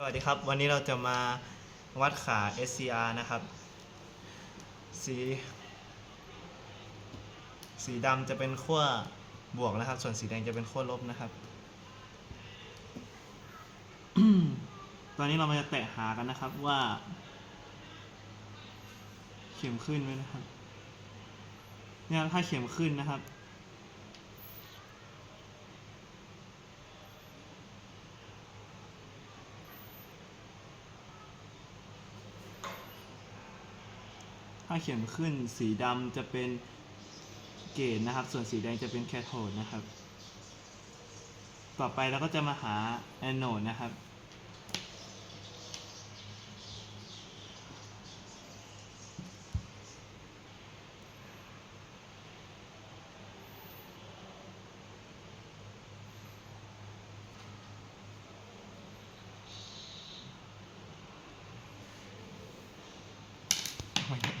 สวัสดีครับ วันนี้เราจะมาวัดขา SCR นะครับ สี สีดำจะเป็นขั้วบวกนะครับ ส่วนสีแดงจะเป็นขั้วลบนะครับ ตอนนี้เรามาจะแตะหากันนะครับว่า เข็มขึ้นไหมนะครับ เนี่ยถ้าเข็มขึ้นนะครับ ถ้าเขียนขึ้นสีดำจะเป็นเกตนะครับ ส่วนสีแดงจะเป็นแคโทนนะครับ ต่อไปเราก็จะมาหาแอนโนดนะครับ Oh my.